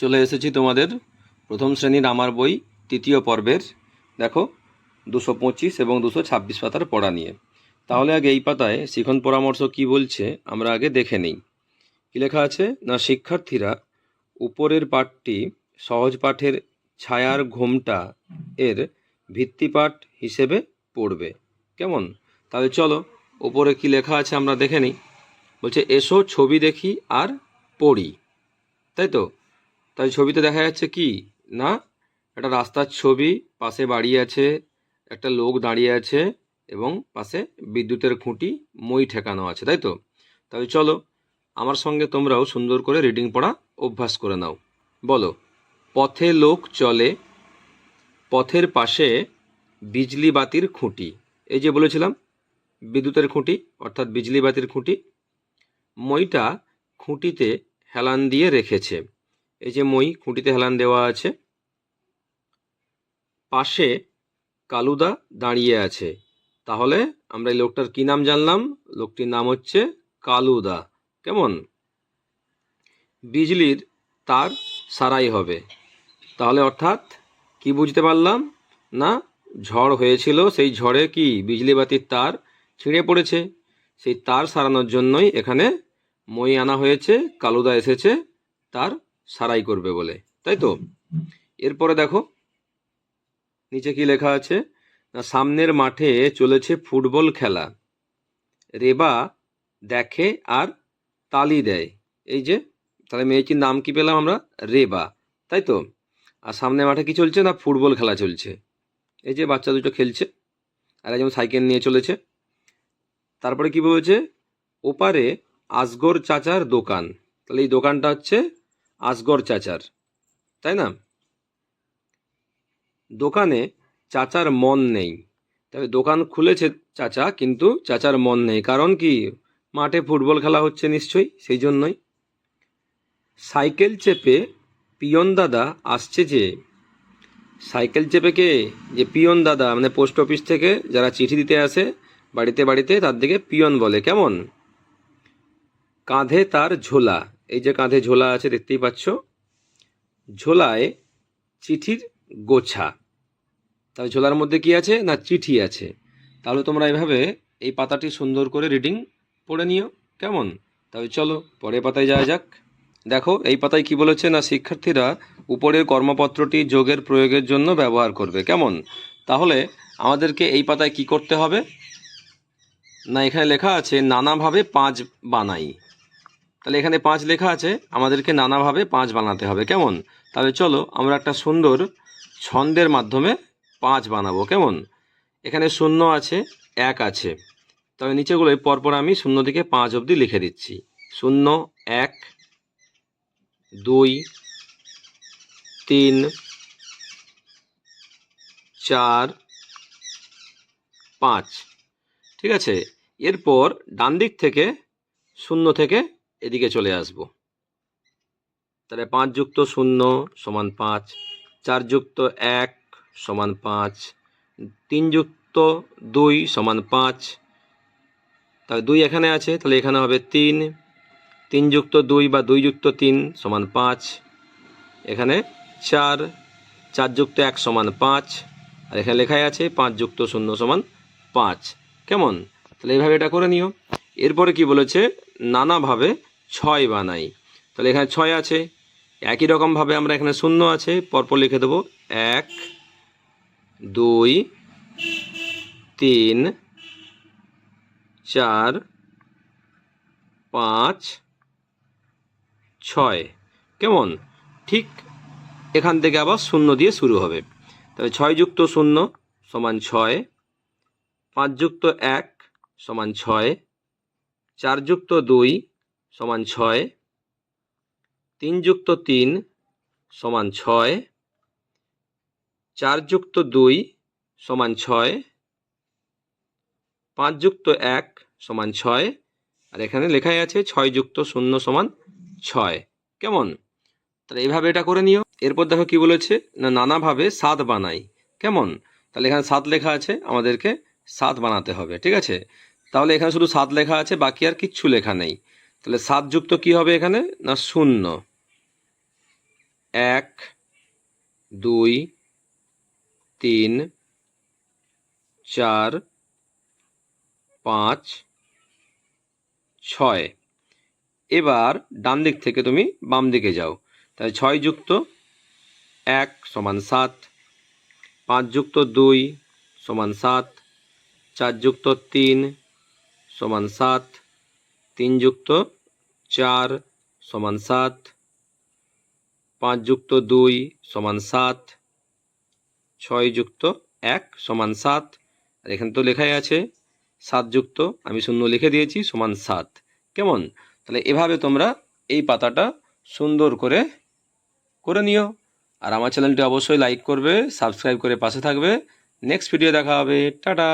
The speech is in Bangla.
চলে এসেছি তোমাদের প্রথম শ্রেণির আমার বই, তৃতীয় পর্বের। দেখো, দুশো পঁচিশ এবং দুশো ছাব্বিশ পাতার পড়া নিয়ে। তাহলে আগে এই পাতায় শিখন পরামর্শ কি বলছে, আমরা আগে দেখে নিই। কী লেখা আছে? না, শিক্ষার্থীরা, উপরের পাঠটি সহজ পাঠের ছায়ার ঘোমটা এর ভিত্তিপাঠ হিসেবে পড়বে। কেমন? তাহলে চলো ওপরে কি লেখা আছে আমরা দেখে নিই। বলছে, এসো ছবি দেখি আর পড়ি। তাই তো? তাই ছবিতে দেখা যাচ্ছে কি? না, একটা রাস্তার ছবি, পাশে বাড়ি আছে, একটা লোক দাঁড়িয়ে আছে এবং পাশে বিদ্যুতের খুঁটি, মই ঠেকানো আছে, তাই তো? তাহলে চলো, আমার সঙ্গে তোমরাও সুন্দর করে রিডিং পড়া অভ্যাস করে নাও। বলো, পথে লোক চলে, পথের পাশে বিজলি বাতির খুঁটি, এই যে বলেছিলাম, বিদ্যুতের খুঁটি, অর্থাৎ বিজলি বাতির খুঁটি, মইটা খুঁটিতে হেলান দিয়ে রেখেছে। এই যে মই, খুঁটিতে হেলান দেওয়া আছে। পাশে কালুদা দাঁড়িয়ে আছে। তাহলে আমরা এই লোকটার কি নাম জানলাম? লোকটির নাম হচ্ছে কালুদা। কেমন? বিজলির তার সারাই হবে। তাহলে অর্থাৎ কি বুঝতে পারলাম? না, ঝড় হয়েছিল, সেই ঝড়ে কি বিজলি বাতির তার ছিঁড়ে পড়েছে? সেই তার সারানোর জন্যই এখানে মই আনা হয়েছে, কালুদা এসেছে তার সারাই করবে বলে, তাই তো? এরপরে দেখো, নিচে কি লেখা আছে? না, সামনের মাঠে চলেছে ফুটবল খেলা। রেবা দেখে আর তালি দেয়। এই যে, তাহলে মেয়েটির নাম কি পেলাম আমরা? রেবা, তাই তো? আর সামনে মাঠে কি চলছে? না, ফুটবল খেলা চলছে। এই যে, বাচ্চা দুটো খেলছে, আর একজন সাইকেল নিয়ে চলেছে। তারপরে কি বলছে? ওপারে আসগর চাচার দোকান। তাহলে এই দোকানটা হচ্ছে আসগর চাচার, তাই না? দোকানে চাচার মন নেই। তবে দোকান খুলেছে চাচা, কিন্তু চাচার মন নেই। কারণ কি? মাঠে ফুটবল খেলা হচ্ছে নিশ্চয়ই, সেই জন্যই। সাইকেল চেপে পিয়ন দাদা আসছে যে, সাইকেল চেপে কে? যে পিয়ন দাদা মানে পোস্ট অফিস থেকে যারা চিঠি দিতে আসে, বাড়িতে বাড়িতে তার দিকে পিয়ন বলে। কেমন? কাঁধে তার ঝোলা। এই যে কাঁধে ঝোলা আছে, দেখতেই পাচ্ছ। ঝোলায় চিঠির গোছা। তাহলে ঝোলার মধ্যে কি আছে না চিঠি আছে? তাহলে তোমরা এভাবে এই পাতাটি সুন্দর করে রিডিং পড়ে নিও। কেমন? তাহলে চলো, পরের পাতায় যাওয়া যাক। দেখো, এই পাতায় কি বলেছে? না, শিক্ষার্থীরা উপরের কর্মপত্রটি যোগের প্রয়োগের জন্য ব্যবহার করবে। কেমন? তাহলে আমাদেরকে এই পাতায় কি করতে হবে? না, এখানে লেখা আছে, নানাভাবে পাঁচ বানাই। তাহলে এখানে পাঁচ লেখা আছে, আমাদেরকে নানাভাবে পাঁচ বানাতে হবে, কেমন? তাহলে চলো আমরা একটা সুন্দর ছন্দের মাধ্যমে পাঁচ বানাবো, কেমন? এখানে শূন্য আছে, এক আছে। তবে নিচেগুলোয় পরপর আমি শূন্য থেকে পাঁচ অবধি লিখে দিচ্ছি। শূন্য, এক, দুই, তিন, চার, পাঁচ। ঠিক আছে? এরপর ডান দিক থেকে শূন্য থেকে এদিকে চলে আসব। তাহলে পাঁচ যুক্ত শূন্য সমান পাঁচ, চার যুক্ত এক সমান পাঁচ, তিন যুক্ত দুই সমান পাঁচ। তাহলে দুই এখানে আছে, তাহলে এখানে হবে তিন তিন যুক্ত দুই বা দুই যুক্ত তিন সমান পাঁচ। এখানে চার চার যুক্ত এক সমান পাঁচ, আর এখানে লেখাই আছে পাঁচ যুক্ত শূন্য সমান পাঁচ। কেমন? তাহলে এইভাবে এটা করে নিও। এরপরে কি বলেছে? নানাভাবে ছয় বানাই। তাহলে এখানে ছয় আছে। একই রকমভাবে আমরা এখানে শূন্য আছে। পরপর লিখে দেবো এক, দুই, তিন, চার, পাঁচ, ছয়। কেমন? ঠিক এখান থেকে আবার শূন্য দিয়ে শুরু হবে। তাহলে ছয় যুক্ত শূন্য সমান ছয়, পাঁচ যুক্ত এক সমান ছয়, চার যুক্ত দুই সমান ছয়। তিন যুক্ত তিন সমান ছয়। চার যুক্ত দুই সমান ছয়। পাঁচ যুক্ত এক সমান ছয়। আর এখানে লেখাই আছে ছয় যুক্ত শূন্য সমান ছয়। কেমন? তাহলে এইভাবে এটা করে নিও। এরপর দেখো কি বলেছে? না, নানাভাবে সাত বানাই। কেমন? তাহলে এখানে সাত লেখা আছে, আমাদেরকে সাত বানাতে হবে, ঠিক আছে? তাহলে এখানে শুধু সাত লেখা আছে, বাকি আর কিচ্ছু লেখা নেই। তাহলে সাত যুক্ত কি হবে এখানে? না, শূন্য। এক, দুই, তিন, চার, পাঁচ, ছয়। এবার ডান দিক থেকে তুমি বাম দিকে যাও। তাহলে ছয় যুক্ত এক সমান সাত, পাঁচ যুক্ত দুই সমান সাত, চার যুক্ত তিন সমান সাত তিন যুক্ত চার সমান সাত, পাঁচ যুক্ত দুই সমান সাত, ছয় যুক্ত এক সমান সাত। আর এখানে তো লেখাই আছে সাত যুক্ত, আমি শূন্য লিখে দিয়েছি, সমান সাত। কেমন? তাহলে এভাবে তোমরা এই পাতাটা সুন্দর করে করে নিও। আর আমার চ্যানেলটি অবশ্যই লাইক করবে, সাবস্ক্রাইব করে পাশে থাকবে। নেক্সট ভিডিও দেখা হবে। টাটা!